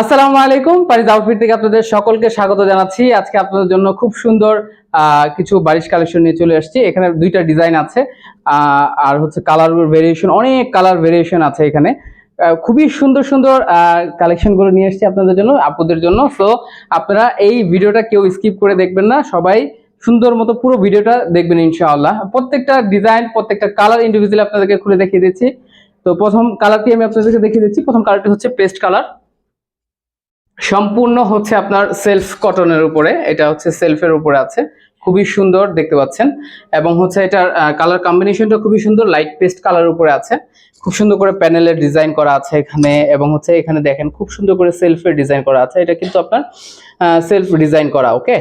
আসসালামু আলাইকুম, পারিজ আউটফিট থেকে আপনাদের সকলকে স্বাগত জানাচ্ছি। আজকে আপনাদের জন্য খুব সুন্দর কিছু বারিশ কালেকশন নিয়ে চলে আসছি। এখানে দুইটা ডিজাইন আছে আর হচ্ছে কালার ভেরিয়েশন অনেক কালার ভেরিয়েশন আছে এখানে। খুবই সুন্দর সুন্দর কালেকশনগুলো নিয়ে এসেছি আপনাদের জন্য, আপুদের জন্য। সো আপনারা এই ভিডিওটা কেউ স্কিপ করে দেখবেন না। সবাই সুন্দর মতো পুরো ভিডিওটা দেখবেন ইনশাআল্লাহ। প্রত্যেকটা ডিজাইন, প্রত্যেকটা কালার ইন্ডিভিজুয়ালি আপনাদেরকে খুলে দেখিয়ে দিচ্ছি। তো প্রথম কালারটি আমি আপনাদেরকে দেখিয়ে দিচ্ছি। প্রথম কালারটি হচ্ছে পেস্ট কালার সম্পূর্ণ হচ্ছে আপনার সেলফ কটনের উপরে, এটা হচ্ছে সেলফের উপরে আছে, খুবই সুন্দর দেখতে পাচ্ছেন, এবং হচ্ছে এটার কালার কম্বিনেশনটা খুবই সুন্দর লাইট পেস্ট কালার উপরে আছে, খুব সুন্দর করে প্যানেলের ডিজাইন করা আছে এখানে, এবং হচ্ছে এখানে দেখেন খুব সুন্দর করে সেলফের ডিজাইন করা আছে, এটা কিন্তু আপনার সেলফ ডিজাইন করা ওকে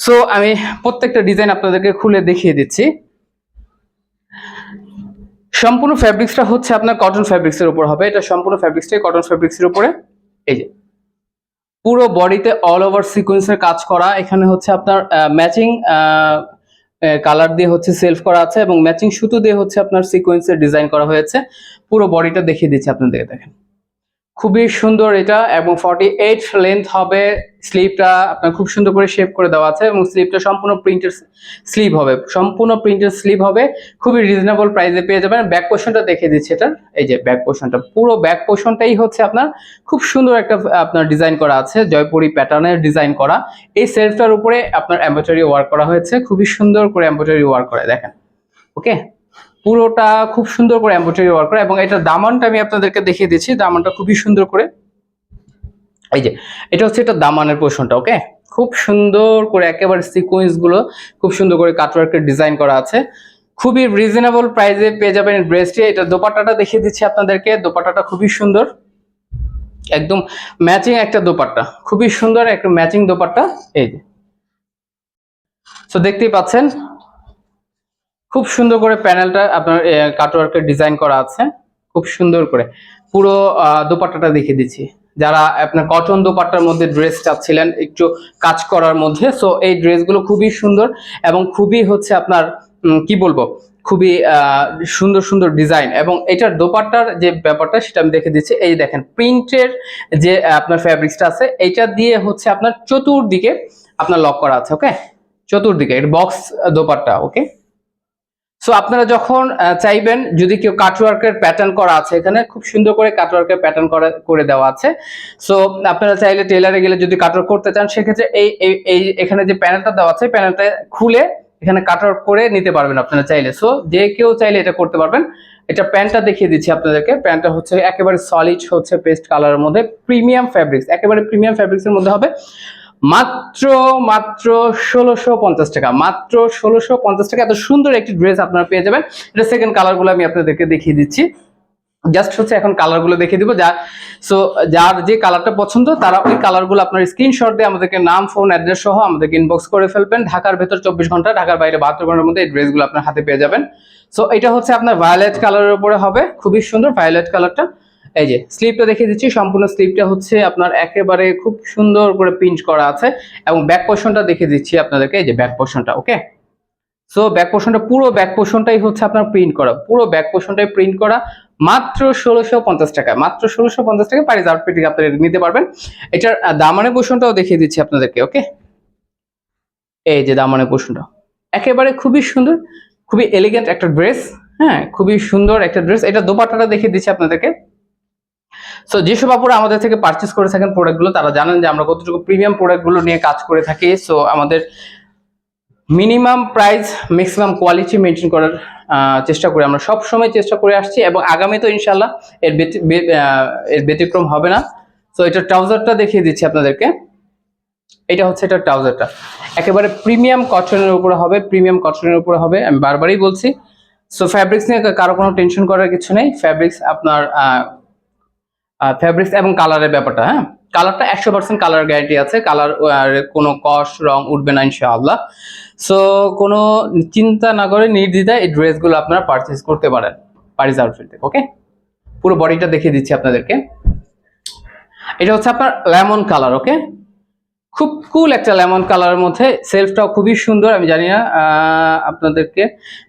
সো আমি প্রত্যেকটা ডিজাইন আপনাদেরকে খুলে দেখিয়ে দিচ্ছি। সম্পূর্ণ ফ্যাব্রিক্সটা হচ্ছে আপনার কটন ফ্যাব্রিক্সের উপর হবে, এটা সম্পূর্ণ ফ্যাব্রিক্সটাই কটন ফ্যাব্রিক্সের উপরে, এই যে। পুরো বডিতে অল ওভার সিকোয়েন্সের কাজ করা। এখানে হচ্ছে আপনার ম্যাচিং কালার দিয়ে হচ্ছে সেলফ করা আছে এবং ম্যাচিং সুতো দিয়ে হচ্ছে আপনার সিকোয়েন্সের ডিজাইন করা হয়েছে। পুরো বডিটা দেখিয়ে দিচ্ছি আপনাদেরকে, দেখেন। খুবই সুন্দর এটা এবং ফর্টি এইট লেন্থ হবে। স্লিভটা আপনার খুব সুন্দর করে শেপ করে দেওয়া আছে এবং স্লিভটা সম্পূর্ণ প্রিন্টের স্লিভ হবে। সম্পূর্ণ প্রিন্টের স্লিভ হবে। খুবই রিজনেবল প্রাইসে পেয়ে যাবেন। ব্যাক পোর্শনটা দেখে দিচ্ছি এটা এই যে ব্যাক পোর্শনটা পুরো ব্যাক পোর্শনটাই হচ্ছে আপনার খুব সুন্দর একটা আপনার ডিজাইন করা আছে। জয়পুরি প্যাটার্নের ডিজাইন করা। এই সেলফটার উপরে আপনার এম্ব্রয়ডারি ওয়ার্ক করা হয়েছে। খুবই সুন্দর করে এম্ব্রয়ডারি ওয়ার্ক করে, দেখেন। ওকে পুরোটা খুব সুন্দর করে এম্ব্রয়ডারি ওয়ার্ক করা, এবং এটার দামানটা আমি আপনাদেরকে দেখিয়ে দিচ্ছি, দামানটা খুবই সুন্দর করে। এই যে, এটা হচ্ছে এটা দামানের পোর্শনটা ওকে খুব সুন্দর করে একেবারে সিকোয়েন্সগুলো, খুব সুন্দর করে কাটওয়ার্কের ডিজাইন করা আছে। খুবই রিজনেবল প্রাইসে পেয়ে যাবেন ড্রেসটি এটা দোপাট্টাটা দেখিয়ে দিচ্ছি আপনাদেরকে, দোপাট্টাটা খুবই সুন্দর। একদম ম্যাচিং একটা দোপাট্টা, খুবই সুন্দর একটা ম্যাচিং দোপাট্টা, এই যে। তো দেখতেই পাচ্ছেন খুব সুন্দর করে প্যানেলটা আপনার কাটওয়ার্কের ডিজাইন করা আছে। খুব সুন্দর করে। পুরো দোপাট্টাটা দেখিয়ে দিচ্ছি। যারা আপনার কটন দোপাট্টার মধ্যে ড্রেস চাচ্ছিলেন, একটু কাজ করার মধ্যে সো এই ড্রেসগুলো খুবই সুন্দর এবং খুবই হচ্ছে আপনার কি বলব? খুবই সুন্দর সুন্দর ডিজাইন এবং এটার দোপাট্টার যে ব্যাপারটা, সেটা আমি দেখে দিচ্ছি। এই দেখেন প্রিন্টের যে আপনার ফ্যাব্রিক্সটা আছে, এইটা দিয়ে হচ্ছে আপনার চতুর্দিকে আপনার লক করা আছে ওকে চতুর্দিকে এটা বক্স দোপাট্টা ওকে সো আপনারা যখন চাইবেন যদি কেউ কাটওয়ার্কের প্যাটার্ন করা আছে এখানে, খুব সুন্দর করে কাটওয়ার্কের প্যাটার্ন করা, করে দেওয়া আছে। সো আপনারা চাইলে টেলারে গেলে যদি কাটওয়ার্ক করতে চান, সেক্ষেত্রে এই- এই এখানে যে প্যানেলটা দেওয়া আছে প্যানেলটা খুলে এখানে কাটওয়ার্ক করে নিতে পারবেন আপনারা চাইলে। সো যে কেউ চাইলে এটা করতে পারবেন। এটা প্যান্টটা দেখিয়ে দিচ্ছি আপনাদেরকে। প্যান্টটা হচ্ছে একেবারে সলিড হচ্ছে পেস্ট কালারের মধ্যে প্রিমিয়াম ফ্যাব্রিক্স একেবারে প্রিমিয়াম ফ্যাব্রিক্সের মধ্যে হবে। মাত্র মাত্র ষোলোশো পঞ্চাশ টাকা, মাত্র ষোলোশো পঞ্চাশ টাকা। এত সুন্দর একটি ড্রেস আপনারা পেয়ে যাবেন। এটা সেকেন্ড কালারগুলো আমি আপনাদেরকে দেখিয়ে দিচ্ছি। জাস্ট হচ্ছে এখন কালারগুলো দেখিয়ে দিব। যা সো যার যে কালারটা পছন্দ, তারা ওই কালারগুলো আপনার স্ক্রিনশট দিয়ে আমাদেরকে নাম ফোন অ্যাড্রেস সহ আমাদেরকে ইনবক্স করে ফেলবেন। ঢাকার ভেতর চব্বিশ ঘণ্টা, ঢাকার বাইরে বাহাত্তর ঘণ্টার মধ্যে এই ড্রেসগুলো আপনার হাতে পেয়ে যাবেন। সো এটা হচ্ছে আপনার ভায়োলেট কালারের উপরে হবে। খুবই সুন্দর ভায়োলেট কালারটা এই যে স্লিপটা দেখিয়ে দিচ্ছি। সম্পূর্ণ স্লিপটা হচ্ছে আপনার একেবারে খুব সুন্দর করে প্রিন্ট করা আছে এবং ব্যাক পোর্শনটা দেখিয়ে দিচ্ছি আপনাদেরকে। এই যে ব্যাক পোর্শনটা ওকে সো ব্যাক পোর্শনটা পুরো ব্যাক পোর্শনটাই হচ্ছে আপনার প্রিন্ট করা। পুরো ব্যাক পোর্শনটাই প্রিন্ট করা। মাত্র ষোলোশো পঞ্চাশ টাকা মাত্র ষোলোশো পঞ্চাশ টাকা পারিস আউটফিট আপনারা নিতে পারবেন। এটার আহ, দামানের পোর্শনটাও দেখিয়ে দিচ্ছি আপনাদেরকে ওকে এই যে দামানের পোর্শনটা একেবারে খুবই সুন্দর খুবই এলিগেন্ট একটা ড্রেস হ্যাঁ? খুবই সুন্দর একটা ড্রেস এটা দোপাট্টাটা দেখিয়ে দিচ্ছি আপনাদেরকে। সো যেসব আপুরা আমাদের থেকে পারচেস করে থাকেন প্রোডাক্টগুলো তারা জানেন যে আমরা কতটুকু প্রিমিয়াম প্রোডাক্টগুলো নিয়ে কাজ করে থাকি। সো আমাদের minimum price maximum quality maintain করার চেষ্টা করি। আমরা সব সময় চেষ্টা করে আসছি এবং আগামী তো ইনশাল্লাহ এর এর ব্যতিক্রম হবে না। সো এটা ট্রাউজারটা দেখিয়ে দিচ্ছি আপনাদেরকে। এটা হচ্ছে এটা ট্রাউজারটা। একেবারে প্রিমিয়াম কটনের উপরে হবে প্রিমিয়াম কটনের উপরে হবে। আমি বারবারই বলছি সো ফ্যাব্রিক্স নিয়ে কারও কোনো টেনশন করার কিছু নেই। ফ্যাব্রিক্স আপনার ফ্যাব্রিক্স এবং কালারের ব্যাপারটা হ্যাঁ? কালারটা একশো পার্সেন্ট কালার গ্যারান্টি আছে। কালার কোনো কস রং উঠবে না ইনশাআল্লাহ। সো কোনো চিন্তা না করে নির্দ্বিধায় এই ড্রেসগুলো আপনারা পারচেস করতে পারেন পারিস আউটফিট থেকে ওকে পুরো বডিটা দেখিয়ে দিচ্ছি আপনাদেরকে। এটা হচ্ছে আপনার লেমন কালার ওকে খুব কুল একটা লেমন কালারের মধ্যে সেলফটাও খুবই সুন্দর। আমি জানি না আপনাদেরকে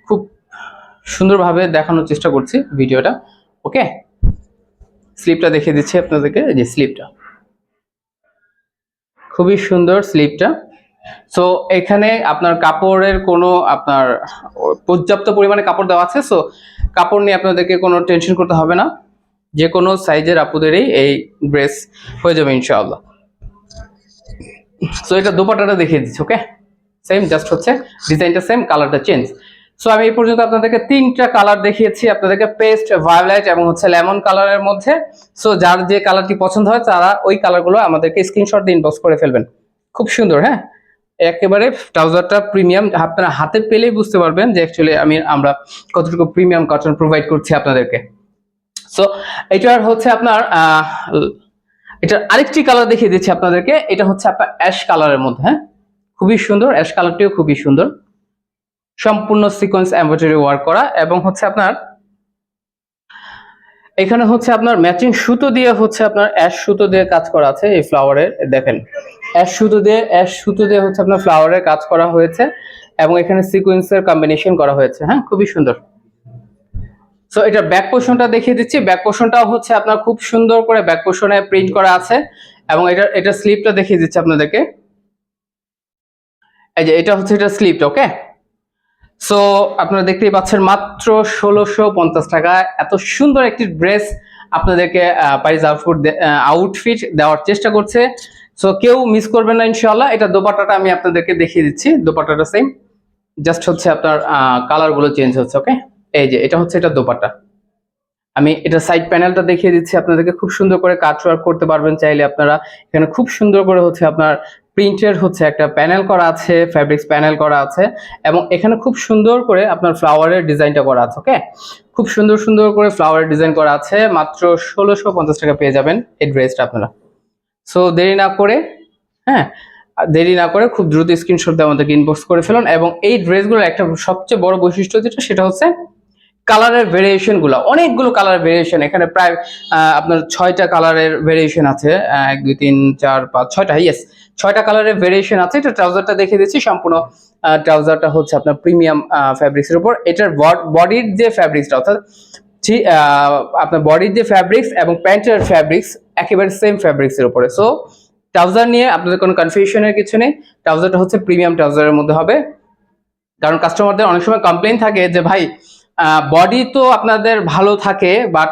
খুব সুন্দরভাবে দেখানোর চেষ্টা করছি ভিডিওটা ওকে স্লিপটা দেখিয়ে দিচ্ছি আপনাদেরকে যে স্লিপটা। খুবই সুন্দর স্লিপটা। সো এখানে আপনার কাপড়ের কোনো আপনার পর্যাপ্ত পরিমাণে কাপড় দেওয়া আছে সো কাপড় নিয়ে আপনাদেরকে কোনো টেনশন করতে হবে না। যে কোনো সাইজের আপুদেরই এই ড্রেস হয়ে যাবে, ইনশাআল্লাহ। সো এটা দোপাটাটা দেখিয়ে দিচ্ছি ওকে সেম জাস্ট হচ্ছে ডিজাইনটা সেম কালারটা চেঞ্জ সো আমি এই পর্যন্ত আপনাদেরকে তিনটা কালার দেখিয়েছি, আপনাদেরকে পেস্ট ভায়োলেট এবং হচ্ছে লেমন কালারের মধ্যে। সো যার যে কালারটি পছন্দ হয়, তারা ওই কালারগুলো আমাদেরকে স্ক্রিনশট দিয়ে ইনবক্স করে ফেলবেন। খুব সুন্দর হ্যাঁ? একেবারে ট্রাউজারটা প্রিমিয়াম আপনারা হাতে পেলেই বুঝতে পারবেন যে অ্যাকচুয়ালি আমি, আমরা কতটুকু প্রিমিয়াম কটন প্রোভাইড করছি আপনাদেরকে। সো এটার হচ্ছে আপনার এটার আরেকটি কালার দেখিয়ে দিচ্ছি আপনাদেরকে, এটা হচ্ছে আপনার অ্যাশ কালারের মধ্যে হ্যাঁ? খুবই সুন্দর অ্যাশ কালারটিও খুবই সুন্দর। সম্পূর্ণ সিকোয়েন্স এমব্রয়ডারি ওয়ার্ক করা এবং হচ্ছে আপনার, এখানে হচ্ছে আপনার ম্যাচিং সুতো দিয়ে হচ্ছে আপনার অ্যাশ সুতো দিয়ে কাজ করা আছে এই ফ্লাওয়ারের দেখেন। অ্যাশ সুতো দিয়ে অ্যাশ সুতো দিয়ে হচ্ছে আপনার ফ্লাওয়ারের কাজ করা হয়েছে এবং এখানে সিকোয়েন্সের কম্বিনেশন করা হয়েছে হ্যাঁ? খুবই সুন্দর। সো এটা ব্যাক পোর্শনটা দেখিয়ে দিচ্ছি। ব্যাক পোর্শনটাও হচ্ছে আপনার খুব সুন্দর করে ব্যাক পোর্শনে প্রিন্ট করা আছে এবং এটা এটা স্লিপটা দেখিয়ে দিচ্ছি আপনাদেরকে। এই যে, এটা হচ্ছে এটা স্লিপটা ওকে সো আপনারা দেখতেই পাচ্ছেন মাত্র ষোলোশো পঞ্চাশ টাকা। এত সুন্দর একটি ড্রেস আপনাদেরকে প্রাইস আউটফুট আউটফিট দেওয়ার চেষ্টা করছে। সো কেউ মিস করবেন না ইনশাল্লাহ এটা দোপাট্টাটা আমি আপনাদেরকে দেখিয়ে দিচ্ছি। দোপাট্টাটা সেম জাস্ট হচ্ছে আপনার কালারগুলো চেঞ্জ হচ্ছে ওকে এই যে, এটা হচ্ছে এটা দোপাট্টা। আমি এটা সাইড প্যানেলটা দেখিয়ে দিচ্ছি। আপনাদেরকে খুব সুন্দর করে কাজ ওয়ার্ক করতে পারবেন চাইলে আপনারা। এখানে খুব সুন্দর করে হচ্ছে আপনার প্রিন্টের হচ্ছে একটা প্যানেল করা আছে ফ্যাব্রিক্স প্যানেল করা আছে এবং এখানে খুব সুন্দর করে আপনার ফ্লাওয়ারের ডিজাইনটা করা আছে ওকে খুব সুন্দর সুন্দর করে ফ্লাওয়ারের ডিজাইন করা আছে, মাত্র ষোলোশো পঞ্চাশ টাকা পেয়ে যাবেন এই ড্রেসটা আপনারা। সো দেরি না করে হ্যাঁ দেরি না করে খুব দ্রুত স্ক্রিনশট দিয়ে আমাদেরকে ইনবক্স করে ফেলুন এবং এই ড্রেসগুলোর একটা সবচেয়ে বড় বৈশিষ্ট্য যেটা, সেটা হচ্ছে কালারের ভেরিয়েশনগুলো, অনেকগুলো কালার ভেরিয়েশন এখানে প্রায় আপনার ছয়টা কালারের ভেরিয়েশন আছে এক, দুই, তিন, চার, পাঁচ, ছয়টা ইয়েস ছয়টা কালারের ভেরিয়েশন আছে, এটা ট্রাউজারটা দেখে দিচ্ছি, সম্পূর্ণ ট্রাউজারটা হচ্ছে আপনার প্রিমিয়াম ফ্যাব্রিক্সের উপর, এটার বডির যে ফ্যাব্রিক্সটা অর্থাৎ আপনার বডির যে ফ্যাব্রিক্স এবং প্যান্টের ফ্যাব্রিক্স একেবারে সেম ফ্যাব্রিক্সের উপরে সো ট্রাউজার নিয়ে আপনাদের কোনো কনফিউশনের কিছু নেই, ট্রাউজারটা হচ্ছে প্রিমিয়াম ট্রাউজারের মধ্যে হবে, কারণ কাস্টমারদের অনেক সময় কমপ্লেন থাকে যে, ভাই বডি তো আপনাদের ভালো থাকে বাট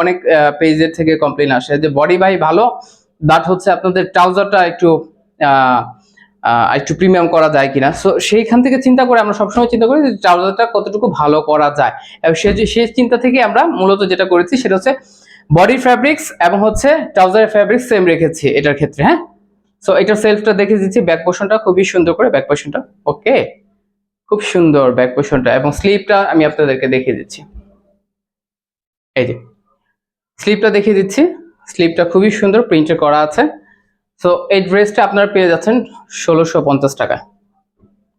অনেক পেজের থেকে কমপ্লেন আসে যে বডি ভাই ভালো বাট হচ্ছে আপনাদের ট্রাউজারটা একটু একটু প্রিমিয়াম করা যায় কিনা। সো সেইখান থেকে চিন্তা করে আমরা সবসময় চিন্তা করি যে ট্রাউজারটা কতটুকু ভালো করা যায়। এবং সে সেই চিন্তা থেকে আমরা মূলত যেটা করেছি সেটা হচ্ছে বডি ফ্যাব্রিক্স এবং হচ্ছে ট্রাউজারের ফ্যাব্রিক্স সেম রেখেছি এটার ক্ষেত্রে হ্যাঁ? সো এটার সেলফটা দেখে দিচ্ছি ব্যাক পোর্শনটা খুবই সুন্দর করে ব্যাক পোর্শনটা ওকে খুব সুন্দর ব্যাক পোর্শনটা এবং স্লিপটা আমি আপনাদেরকে দেখিয়ে দিচ্ছি। এই যে স্লিপটা দেখিয়ে দিচ্ছি। স্লিপটা খুবই সুন্দর প্রিন্টে করা আছে। সো এই ড্রেসটা আপনারা পেয়ে যাচ্ছেন ষোলোশো পঞ্চাশ টাকা।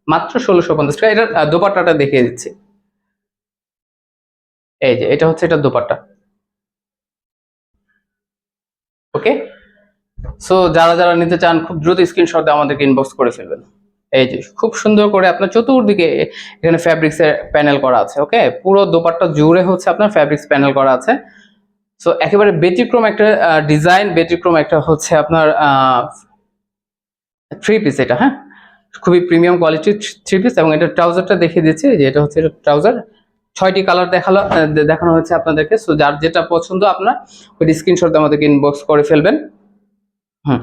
মাত্র ষোলোশো পঞ্চাশ টাকা। এটা দোপাট্টাটা দেখিয়ে দিচ্ছি। এই যে, এটা হচ্ছে এটা দোপাট্টা। ওকে সো যারা যারা নিতে চান, খুব দ্রুত স্ক্রিনশট দিয়ে আমাদেরকে ইনবক্স করে ফেলবেন। এই যে, খুব সুন্দর করে আপনার চতুর্দিকে এখানে ফ্যাব্রিক্স এর প্যানেল করা আছে ওকে পুরো দোপাট্টা জুড়ে হচ্ছে আপনার ফ্যাব্রিক্স প্যানেল করা আছে। সো একেবারে ব্যতিক্রম একটা ডিজাইন ব্যতিক্রম একটা হচ্ছে আপনার থ্রি পিস এটা হ্যাঁ? খুবই প্রিমিয়াম কোয়ালিটির থ্রি পিস এবং এটা ট্রাউজারটা দেখিয়ে দিচ্ছি, যে এটা হচ্ছে ট্রাউজার ছয়টি কালার দেখাল দেখানো হয়েছে আপনাদেরকে। সো যার যেটা পছন্দ আপনার ওই স্ক্রিনশট আমাদেরকে ইনবক্স করে ফেলবেন। হুম।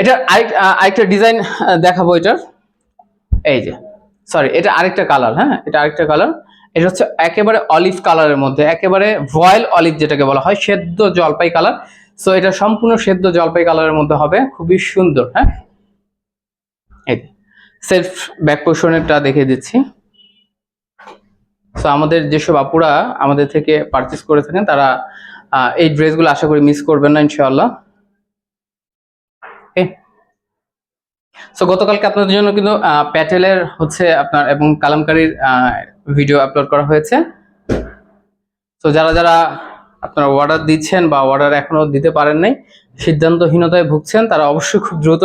এটা আরেকটা ডিজাইন দেখাবো এটার। এই যে সরি এটা আরেকটা কালার হ্যাঁ এটা আরেকটা কালার এটা হচ্ছে একেবারে অলিভ কালারের মধ্যে, একেবারে ভয়েল অলিভ যেটাকে বলা হয়, সেদ্ধ জলপাই কালার সো এটা সম্পূর্ণ সেদ্ধ জলপাই কালারের মধ্যে হবে, খুবই সুন্দর হ্যাঁ? এই সেলফ ব্যাক পোর্শনেরটা দেখে দিচ্ছি। সো আমাদের যেসব আপুরা আমাদের থেকে পারচেস করে থাকেন, তারা এই ড্রেসগুলো আশা করি মিস করবেন না, ইনশাআল্লাহ ওকে সো গতকালকে আপনাদের জন্য কিন্তু প্যাটেলের হচ্ছে আপনার এবং কালামকারীর ভিডিও আপলোড করা হয়েছে। তো যারা যারা আপনারা অর্ডার দিচ্ছেন বা অর্ডার এখনও দিতে পারেন নাই, সিদ্ধান্তহীনতায় ভুগছেন, তারা অবশ্যই খুব দ্রুত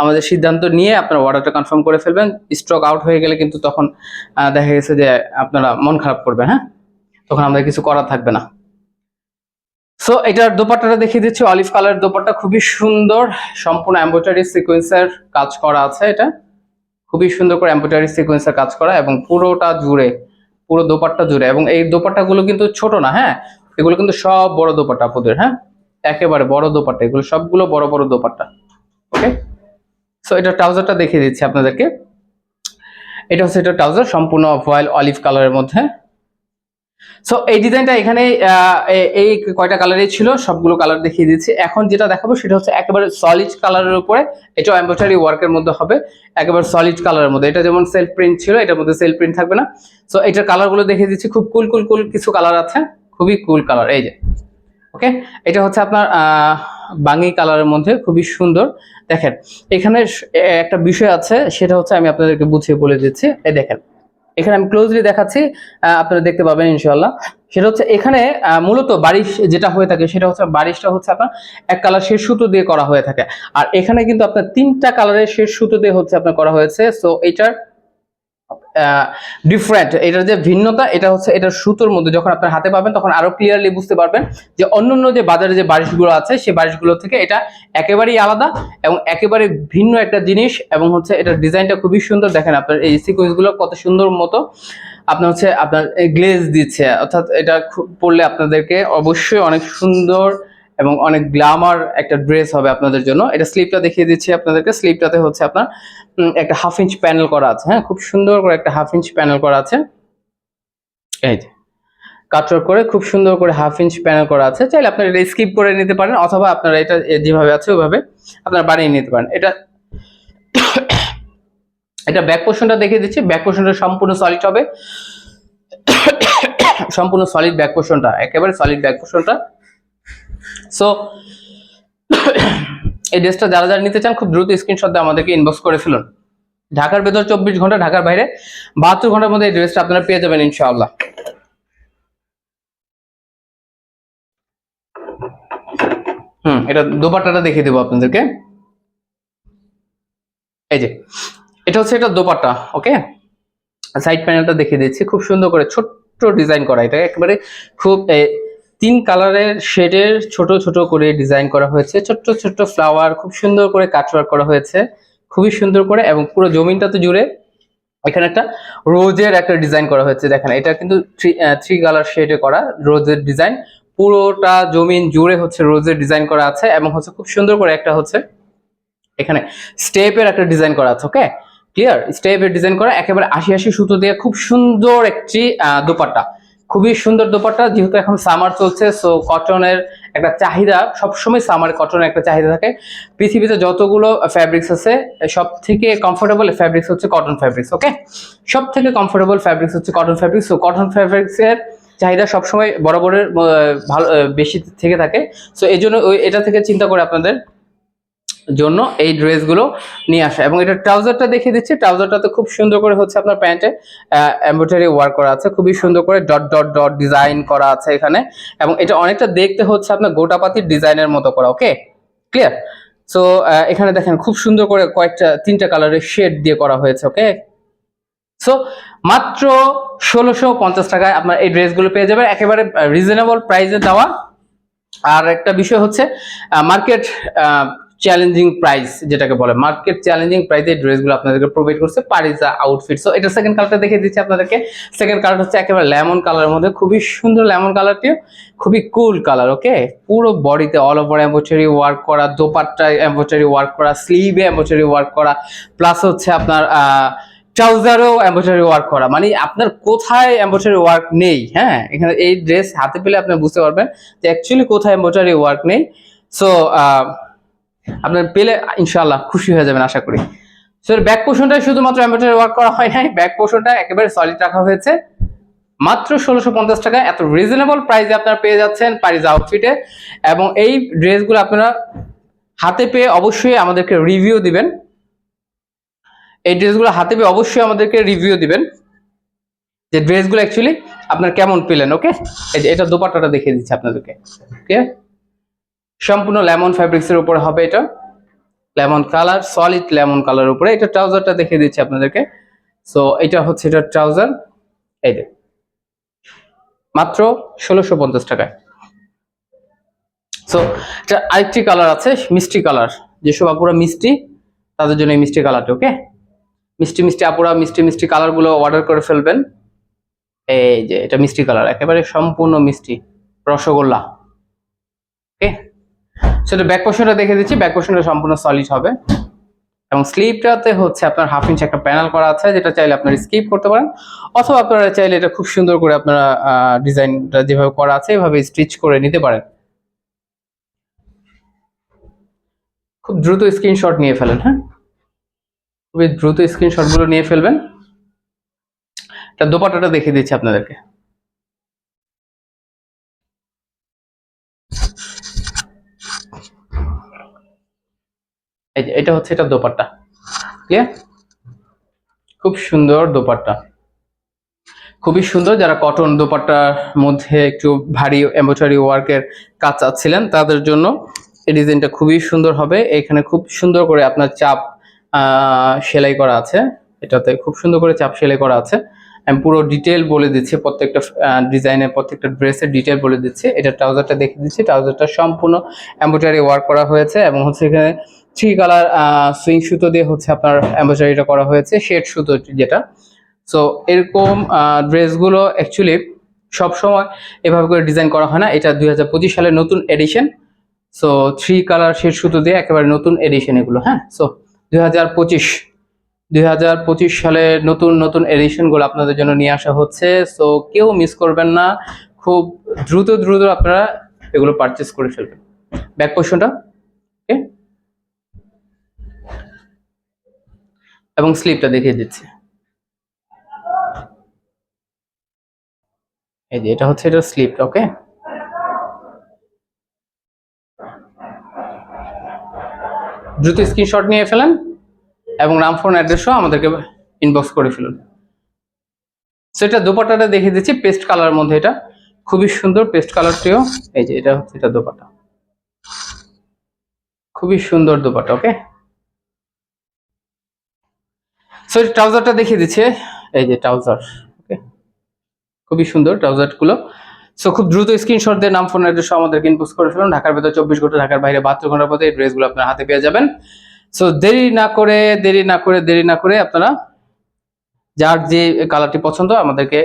আমাদের সিদ্ধান্ত নিয়ে আপনারা অর্ডারটা কনফার্ম করে ফেলবেন। স্টক আউট হয়ে গেলে কিন্তু তখন দেখা গেছে যে আপনারা মন খারাপ করবেন হ্যাঁ? তখন আমাদের কিছু করা থাকবে না। সো এটার দোপাট্টাটা দেখিয়ে দিচ্ছি। অলিভ কালার দোপাট্টা খুবই সুন্দর। সম্পূর্ণ এম্ব্রয়ডারি সিকোয়েন্সের কাজ করা আছে এটা। খুবই সুন্দর করে এম্ব্রয়ডারি সিকোয়েন্সের কাজ করা এবং পুরোটা জুড়ে, পুরো দোপাট্টা জুড়ে এবং এই দোপাট্টাগুলো কিন্তু ছোট না হ্যাঁ? এগুলো কিন্তু সব বড় দোপাট্টা আপুদের হ্যাঁ? একেবারে বড় দোপাট্টা। এগুলো সবগুলো বড় বড় দোপাট্টা, ওকে? সো এটা ট্রাউজারটা দেখিয়ে দিচ্ছি আপনাদেরকে। এটা হচ্ছে এটা ট্রাউজার, সম্পূর্ণ অফ ভয়েল অলিভ কালারের মধ্যে। সো এই ডিজাইনটা এখানে এই কয়টা কালারই ছিল, সবগুলো কালার দেখিয়ে দিচ্ছি। এখন যেটা দেখাবো সেটা হচ্ছে একেবারে সলিড কালারের উপরে। এটা এম্ব্রয়ডারি ওয়ার্কের মধ্যে হবে। একেবারে সলিড কালারের মধ্যে। এটা যেমন সেলফ প্রিন্ট ছিল, এটার মধ্যে সেলফ প্রিন্ট থাকবে না। সো এটার কালারগুলো দেখিয়ে দিচ্ছি। খুব কুল কুল কুল কিছু কালার আছে। খুবই কুল কালার এই যে। ওকে এটা হচ্ছে আপনার বাঙ্গি কালারের মধ্যে। খুবই সুন্দর। দেখেন, এখানে একটা বিষয় আছে, সেটা হচ্ছে আমি আপনাদেরকে বুঝিয়ে বলে দিচ্ছি। এই দেখেন এখানে আমি ক্লোজলি দেখাচ্ছি আপনারা দেখতে পাবেন ইনশাল্লাহ সেটা হচ্ছে এখানে মূলত বারিশ যেটা হয়ে থাকে, সেটা হচ্ছে বারিশটা হচ্ছে আপনার এক কালার শেষ সুতো দিয়ে করা হয়ে থাকে। আর এখানে কিন্তু আপনার তিনটা কালারের শেষ সুতো দিয়ে হচ্ছে আপনার করা হয়েছে। সো এটার ডিফারেন্ট এটার যে ভিন্নতা, এটা হচ্ছে এটার সুতোর মধ্যে যখন আপনার হাতে পাবেন, তখন আরও ক্লিয়ারলি বুঝতে পারবেন যে অন্যান্য যে বাজারে যে বারিশগুলো আছে, সেই বারিশগুলো থেকে এটা একেবারেই আলাদা এবং একেবারে ভিন্ন একটা জিনিস এবং হচ্ছে এটার ডিজাইনটা খুবই সুন্দর। দেখেন আপনার এই সিকোয়েন্সগুলো কত সুন্দর মতো আপনার হচ্ছে আপনার গ্লেজ দিচ্ছে। অর্থাৎ এটা পরলে আপনাদেরকে অবশ্যই অনেক সুন্দর এবং অনেক গ্ল্যামার একটা ড্রেস হবে আপনাদের জন্য। এটা স্লিপটা দেখিয়ে দিচ্ছি আপনাদেরকে। স্লিপটাতে হচ্ছে আপনার একটা হাফ ইঞ্চ প্যানেল করা আছে হ্যাঁ? খুব সুন্দর করে একটা হাফ ইঞ্চ প্যানেল করা আছে। এই যে কাটওয়ার্ক করে খুব সুন্দর করে হাফ ইঞ্চ প্যানেল করা আছে। চাইলে আপনারা এটা স্কিপ করে নিতে পারেন, অথবা আপনারা এটা যেভাবে আছে ওইভাবে আপনারা বানিয়ে নিতে পারেন। এটা এটা ব্যাক পোর্শনটা দেখিয়ে দিচ্ছি। ব্যাক পোর্শনটা সম্পূর্ণ সলিড হবে। সম্পূর্ণ সলিড ব্যাক পোর্শনটা একেবারে সলিড ব্যাক পোর্শনটা সো এই ড্রেসটা যারা যারা নিতে চান, খুব দ্রুত স্ক্রিনশট দিয়ে আমাদেরকে ইনবক্স করে ফেলুন। ঢাকার ভেতর চব্বিশ ঘণ্টা, ঢাকার বাইরে বাহাত্তর ঘণ্টার মধ্যে এই ড্রেসটা আপনারা পেয়ে যাবেন ইনশাআল্লাহ। হুম, এটা দোপাট্টাটা দেখিয়ে দেবো আপনাদেরকে। এই যে, এটা হচ্ছে এটা দোপাট্টা ওকে সাইড প্যানেলটা দেখিয়ে দিচ্ছি। খুব সুন্দর করে, ছোট্ট ডিজাইন করা। এটা একেবারে খুব তিন কালারের শেডের ছোট ছোট করে ডিজাইন করা হয়েছে। ছোট্ট ছোট্ট ফ্লাওয়ার, খুব সুন্দর করে কাটওয়ার্ক করা হয়েছে। খুবই সুন্দর করে এবং পুরো জমিনটাতে জুড়ে এখানে একটা রোজের একটা ডিজাইন করা হয়েছে। দেখেন, এটা কিন্তু থ্রি থ্রি কালার শেডে করা রোজের ডিজাইন। পুরোটা জমিন জুড়ে হচ্ছে রোজের ডিজাইন করা আছে এবং হচ্ছে খুব সুন্দর করে একটা হচ্ছে এখানে স্টেপের একটা ডিজাইন করা আছে, ওকে? ক্লিয়ার? স্টেপের ডিজাইন করা, একেবারে আশি আশি সুতো দিয়ে খুব সুন্দর একটি দোপাট্টা। খুবই সুন্দর দোপাট্টা, যেহেতু এখন সামার চলছে সো কটনের একটা চাহিদা, সবসময় সামার কটনের একটা চাহিদা থাকে। পৃথিবীতে যতগুলো ফ্যাব্রিক্স আছে সব থেকে কমফোর্টেবল ফ্যাব্রিক্স হচ্ছে কটন ফ্যাব্রিক্স ওকে সব থেকে কমফোর্টেবল ফ্যাব্রিক্স হচ্ছে কটন ফ্যাব্রিক্স সো কটন ফ্যাব্রিক্সের চাহিদা সবসময় বরাবরের ভালো বেশি থেকে থাকে। সো এই জন্য এটা থেকে চিন্তা করে আপনাদের জন্য এই ড্রেসগুলো নিয়ে আসা। এবং এটা ট্রাউজারটা দেখিয়ে দিচ্ছি। ট্রাউজারটাতে খুব সুন্দর করে হচ্ছে আপনার প্যান্টে এমব্রয়ডারি ওয়ার্ক করা আছে। খুবই সুন্দর করে ডট ডট ডট ডিজাইন করা আছে এখানে। এবং এটা অনেকটা দেখতে হচ্ছে আপনার গোটাপাতির ডিজাইনের মতো করা ওকে ক্লিয়ার সো এখানে দেখেন খুব সুন্দর করে কয়েকটা, তিনটা কালারের শেড দিয়ে করা হয়েছে ওকে সো মাত্র ষোলোশো পঞ্চাশ টাকায় আপনার এই ড্রেসগুলো পেয়ে যাবেন। একেবারে রিজনেবল প্রাইসে দেওয়া। আর একটা বিষয় হচ্ছে মার্কেট চ্যালেঞ্জিং প্রাইস যেটাকে বলে মার্কেট চ্যালেঞ্জিং প্রাইসে ড্রেসগুলো আপনাদেরকে প্রোভাইড করছে পারিজা আউটফিট সো এটা সেকেন্ড কালারটা দেখে দিচ্ছি আপনাদেরকে। সেকেন্ড কালার হচ্ছে একেবারে লেমন কালারের মধ্যে, খুবই সুন্দর লেমন কালারটিও খুবই কুল কালার ওকে পুরো বডিতে অল ওভার এম্বোটারি ওয়ার্ক করা, দোপাট্টায় এম্বোটারি ওয়ার্ক করা স্লিভে এম্বোটারি ওয়ার্ক করা প্লাস হচ্ছে আপনার ট্রাউজারও এম্বোটারি ওয়ার্ক করা। মানে আপনার কোথায় এম্বোটারি ওয়ার্ক নেই হ্যাঁ? এখানে এই ড্রেস হাতে পেলে আপনি বুঝতে পারবেন যে অ্যাকচুয়ালি কোথায় এম্বোটারি ওয়ার্ক নেই। সো আপনার পেলে ইনশাল্লাহ খুশি হয়ে যাবেন, আশা করি। সো ব্যাক পোর্শনটা শুধুমাত্র এম্বোটারি ওয়ার্ক করা হয় নাই। ব্যাক পোর্শনটা একেবারে সলিড রাখা হয়েছে। মাত্র ষোলোশো পঞ্চাশ টাকা। এত রিজনেবল প্রাইসে আপনারা পেয়ে যাচ্ছেন প্যারিস আউটফিটে এবং এই ড্রেসগুলো আপনারা হাতে পেয়ে অবশ্যই আমাদেরকে রিভিউ দিবেন। এই ড্রেসগুলো হাতে পেয়ে অবশ্যই আমাদেরকে রিভিউ দিবেন। যে ড্রেসগুলো অ্যাকচুয়ালি আপনার কেমন পেলেন ওকে যে এটা দোপাট্টাটা দেখিয়ে দিচ্ছি আপনাদেরকে ওকে সম্পূর্ণ লেমন ফ্যাব্রিক্সের উপরে হবে এটা। Lemon colour solid lemon colour উপরে। এটা ট্রাউজারটা দেখিয়ে দিচ্ছি আপনাদেরকে। সো এটা হচ্ছে এটা ট্রাউজার। এই যে। মাত্র ষোলোশো পঞ্চাশ টাকায়। সো এটা আরেকটি কালার আছে, মিষ্টি কালার। যেসব আপুরা মিষ্টি, তাদের জন্য এই মিষ্টি কালারটা ওকে মিষ্টি মিষ্টি আপুরা মিষ্টি মিষ্টি কালারগুলো অর্ডার করে ফেলবেন। এই যে, এটা মিষ্টি কালার। একেবারে সম্পূর্ণ মিষ্টি। রসগোল্লা। ওকে সেটা ব্যাক পোর্শনটা দেখে দিচ্ছি। ব্যাক পোর্শনটা সম্পূর্ণ সলিড হবে। এবং স্লিপটাতে হচ্ছে আপনার হাফ ইঞ্চ একটা প্যানেল করা আছে, যেটা চাইলে আপনারা স্কিপ করতে পারেন। অথবা আপনারা চাইলে এটা খুব সুন্দর করে আপনারা ডিজাইনটা যেভাবে করা আছে, এভাবে স্টিচ করে নিতে পারেন। খুব দ্রুত স্ক্রিনশট নিয়ে ফেলেন হ্যাঁ? খুবই দ্রুত স্ক্রিনশটগুলো নিয়ে ফেলবেন। এটা দোপাটাটা দেখিয়ে দিচ্ছি আপনাদেরকে। এই যে, এটা হচ্ছে, এটা দোপাট্টা। ক্লিয়ার খুব সুন্দর দোপাট্টা। খুবই সুন্দর। যারা কটন দোপাট্টার মধ্যে একটু ভারী এম্বোটারি ওয়ার্কের কাজ চাচ্ছিলেন, তাদের জন্য এই ডিজাইনটা খুবই সুন্দর হবে। এখানে খুব সুন্দর করে আপনার চাপ সেলাই করা আছে। এটাতে খুব সুন্দর করে চাপ সেলাই করা আছে। পুরো ডিটেল বলে দিচ্ছি, প্রত্যেকটা ডিজাইনের প্রত্যেকটা ড্রেসের ডিটেল বলে দিচ্ছি। এটা ট্রাউজারটা দেখে দিচ্ছি। ট্রাউজারটা সম্পূর্ণ এম্বোটারি ওয়ার্ক করা হয়েছে এবং হচ্ছে এখানে থ্রি কালার সুইং সুতো দিয়ে হচ্ছে আপনার এম্বোটারিটা করা হয়েছে শেড সুতো যেটা। সো এরকম ড্রেসগুলো অ্যাকচুয়ালি সবসময় এভাবে করে ডিজাইন করা হয় না। এটা দুই হাজার পঁচিশ সালের নতুন edition so three colour shade সুতো দিয়ে একেবারে নতুন এডিশন এগুলো হ্যাঁ? সো দুই হাজার পঁচিশ দুই হাজার পঁচিশ সালের নতুন নতুন এডিশনগুলো আপনাদের জন্য নিয়ে আসা হচ্ছে। সো কেউ মিস করবেন না। খুব দ্রুত দ্রুত আপনারা এগুলো পারচেস করে ফেলবেন। ব্যাক পোর্শনটা? ওকে এবং স্লিপটা দেখিয়ে দিচ্ছি। এই যে, এটা হচ্ছে এটা স্লিপটা ওকে দ্রুত স্ক্রিনশট নিয়ে ফেলেন। এবং নাম ফোন অ্যাড্রেসও আমাদেরকে ইনবক্স করে ফেলুন। সো এটা দোপাট্টাটা দেখিয়ে দিচ্ছি পেস্ট কালার মধ্যে এটা। খুবই সুন্দর পেস্ট কালারটিও এই যে এটা হচ্ছে, এটা দোপাটা। খুবই সুন্দর দোপাটা ওকে সো ট্রাউজারটা দেখিয়ে দিচ্ছে, এই যে ট্রাউজার ওকে খুবই সুন্দর ট্রাউজারগুলো সো খুব দ্রুত স্ক্রিনশট দিয়ে নাম ফোন অ্যাড্রেস আমাদেরকে ইনবক্স করে ফেলুন। ঢাকার ভেতর চব্বিশ ঘণ্টা, ঢাকার বাইরে বাহাত্তর ঘণ্টার মধ্যে এই ড্রেসগুলো আপনার হাতে পেয়ে যাবেন। সো দেরি না করে, দেরি না করে, দেরি না করে আপনারা যার যে কালারটি পছন্দ আমাদেরকে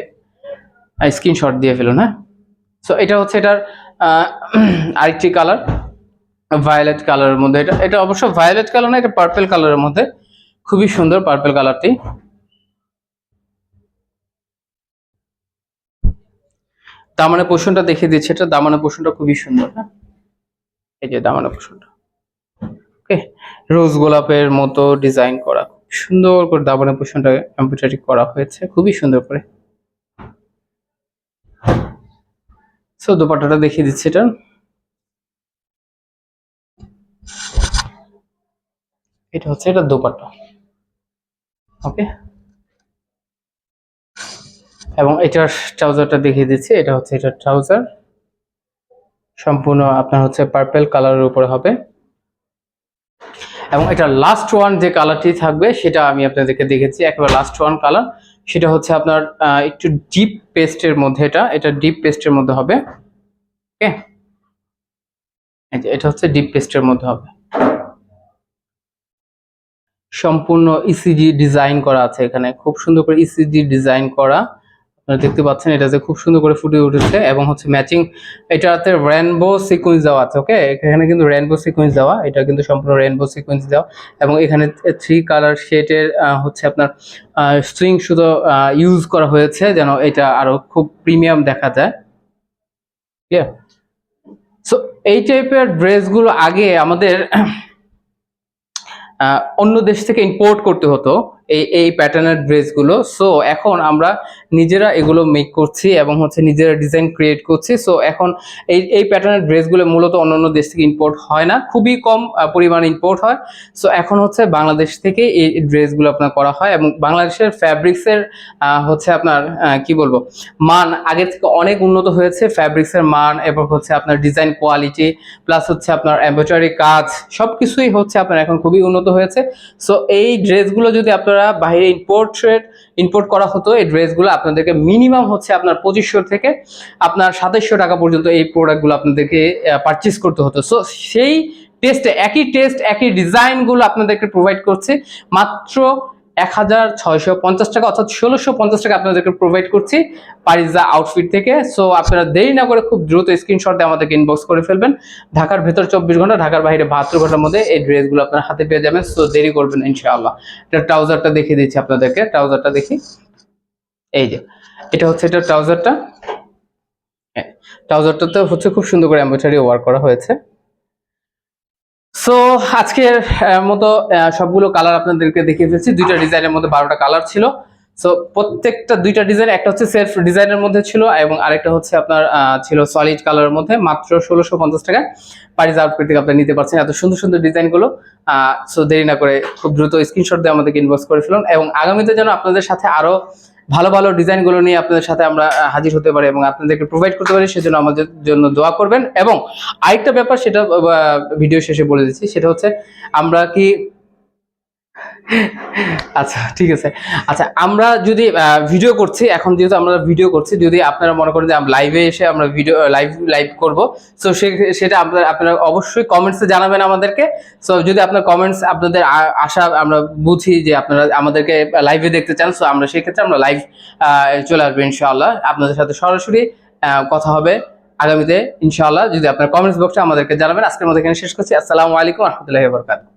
স্ক্রিনশট দিয়ে ফেলুন হ্যাঁ? সো এটা হচ্ছে এটার আরেকটি কালার ভায়োলেট কালারের মধ্যে। এটা এটা অবশ্য ভায়োলেট কালার না, এটা পার্পেল কালারের মধ্যে। খুবই সুন্দর পার্পেল কালারটি দামানের পোষণটা দেখিয়ে দিচ্ছে, এটা দামানের পোষণটা খুবই সুন্দর হ্যাঁ? এই যে দামানের পোষণটা ওকে রোজ গোলাপের মতো ডিজাইন করা। সুন্দর করে দামানের পোষণটা এমব্রয়ডারি করা হয়েছে। খুবই সুন্দর করে। সো দোপাট্টাটা দেখিয়ে দিচ্ছে এটা। এটা হচ্ছে এটা দোপাট্টা। ওকে এবং এটার ট্রাউজারটা দেখিয়ে দিচ্ছি। এটা হচ্ছে এটার ট্রাউজার সম্পূর্ণ আপনার হচ্ছে পার্পেল কালারের উপরে হবে। এবং এটা লাস্ট ওয়ান যে কালারটি থাকবে, সেটা আমি আপনাদেরকে দেখেছি, একেবারে লাস্ট ওয়ান কালার সেটা হচ্ছে আপনার একটু ডিপ পেস্টের মধ্যে এটা এটা ডিপ পেস্টের মধ্যে হবে ওকে এটা হচ্ছে ডিপ পেস্টের মধ্যে হবে। সম্পূর্ণ ইসিজি ডিজাইন করা আছে এখানে, খুব সুন্দর করে ইসিজি ডিজাইন করা। দেখতে পাচ্ছেন, এটা যে খুব সুন্দর করে ফুটে উঠেছে এবং হচ্ছে ম্যাচিং এটাতে রেনবো সিকোয়েন্স দেওয়া আছে ওকে এখানে কিন্তু রেনবো সিকোয়েন্স দেওয়া, এটা কিন্তু সম্পূর্ণ রেনবো সিকোয়েন্স দেওয়া এবং এখানে থ্রি কালার শেডের হচ্ছে আপনার স্ট্রিং শুধু ইউজ করা হয়েছে যেন এটা আরও খুব প্রিমিয়াম দেখা যায় ক্লিয়ার সো এই টাইপের ড্রেসগুলো আগে আমাদের অন্য দেশ থেকে ইম্পোর্ট করতে হতো। এই এই প্যাটার্নের ড্রেসগুলো সো এখন আমরা নিজেরা এগুলো মেক করছি এবং হচ্ছে নিজেরা ডিজাইন ক্রিয়েট করছি। সো এখন এই এই প্যাটার্নের ড্রেসগুলো মূলত অন্যান্য দেশ থেকে ইম্পোর্ট হয় না। খুবই কম পরিমাণে ইম্পোর্ট হয়। সো এখন হচ্ছে বাংলাদেশ থেকে এই ড্রেসগুলো আপনার করা হয় এবং বাংলাদেশের ফ্যাব্রিক্সের হচ্ছে আপনার কি বলব, মান আগের থেকে অনেক উন্নত হয়েছে। ফ্যাব্রিক্সের মান এবং হচ্ছে আপনার ডিজাইন কোয়ালিটি প্লাস হচ্ছে আপনার এম্ব্রয়ডারি কাজ সব কিছুই হচ্ছে আপনার এখন খুবই উন্নত হয়েছে। সো এই ড্রেসগুলো যদি আপনারা আপনারা বাইরে ইম্পোর্টেড ইম্পোর্ট করা হতো, এই ড্রেসগুলো আপনাদেরকে মিনিমাম হচ্ছে আপনার পঁচিশশো থেকে আপনার সাতাইশশো টাকা পর্যন্ত এই প্রোডাক্টগুলো আপনাদেরকে পারচেস করতে হতো। সো সেই টেস্টে একই টেস্ট একই ডিজাইনগুলো আপনাদেরকে প্রোভাইড করছে। মাত্র এক হাজার ছয়শো পঞ্চাশ টাকা অর্থাৎ ষোলোশো পঞ্চাশ টাকা আপনাদেরকে প্রোভাইড করছি পারিজা আউটফিট থেকে। সো আপনারা দেরি না করে খুব দ্রুত স্ক্রিনশট আমাদেরকে ইনবক্স করে ফেলবেন। ঢাকার ভেতর চব্বিশ ঘণ্টা, ঢাকার বাইরে বাহাত্তর ঘণ্টার মধ্যে এই ড্রেসগুলো আপনার হাতে পেয়ে যাবেন। সো দেরি করবেন ইনশাআল্লাহ। এটা ট্রাউজারটা দেখিয়ে দিচ্ছি আপনাদেরকে। ট্রাউজারটা দেখি। এই যে, এটা হচ্ছে এটা ট্রাউজারটা। ট্রাউজারটাতে হচ্ছে খুব সুন্দর করে এমব্রয়ডারি ওয়ার্ক করা হয়েছে। সো আজকের মতো সবগুলো কালার আপনাদেরকে দেখিয়ে ফেলছি দুইটা ডিজাইনের মধ্যে বারোটা কালার ছিল। সো প্রত্যেকটা দুইটা ডিজাইন একটা হচ্ছে সেলফ ডিজাইনের মধ্যে ছিল এবং আরেকটা হচ্ছে আপনার ছিল সলিড কালারের মধ্যে, মাত্র ষোলোশো পঞ্চাশ টাকা। পারিজ আউটফিট থেকে আপনি নিতে পারছেন। এত সুন্দর সুন্দর ডিজাইনগুলো সো দেরি না করে খুব দ্রুত স্ক্রিনশট দিয়ে আমাদেরকে ইনবক্স করে ফেলুন। এবং আগামীতে যেন আপনাদের সাথে আরও ভালো ভালো ডিজাইনগুলো নিয়ে আপনাদের সাথে আমরা হাজির হতে পারি এবং আপনাদেরকে প্রোভাইড করতে পারি, সেজন্য আমাদের জন্য দোয়া করবেন। এবং আরেকটা ব্যাপার সেটা ভিডিও শেষে বলে দিচ্ছি, সেটা হচ্ছে আমরা কি আচ্ছা ঠিক আছে। আচ্ছা আমরা যদি ভিডিও করছি, এখন যেহেতু আমরা ভিডিও করছি, যদি আপনারা মনে করেন যে আমরা লাইভে এসে আমরা ভিডিও লাইভ লাইভ করব সো, সেটা আপনারা আপনারা অবশ্যই কমেন্টসে জানাবেন আমাদেরকে। সো যদি আপনার কমেন্টস আপনাদের আশা আমরা বুঝি যে আপনারা আমাদেরকে লাইভে দেখতে চান সো আমরা সেক্ষেত্রে আমরা লাইভ চলে আসব ইনশাআল্লাহ। আপনাদের সাথে সরাসরি কথা হবে আগামীতে, ইনশাআল্লাহ। যদি আপনার কমেন্টস বক্সে আমাদেরকে জানাবেন, আজকের মধ্যে এখানে শেষ করছি। আসসালামু আলাইকুম রহমতুল্লাহি বরকাত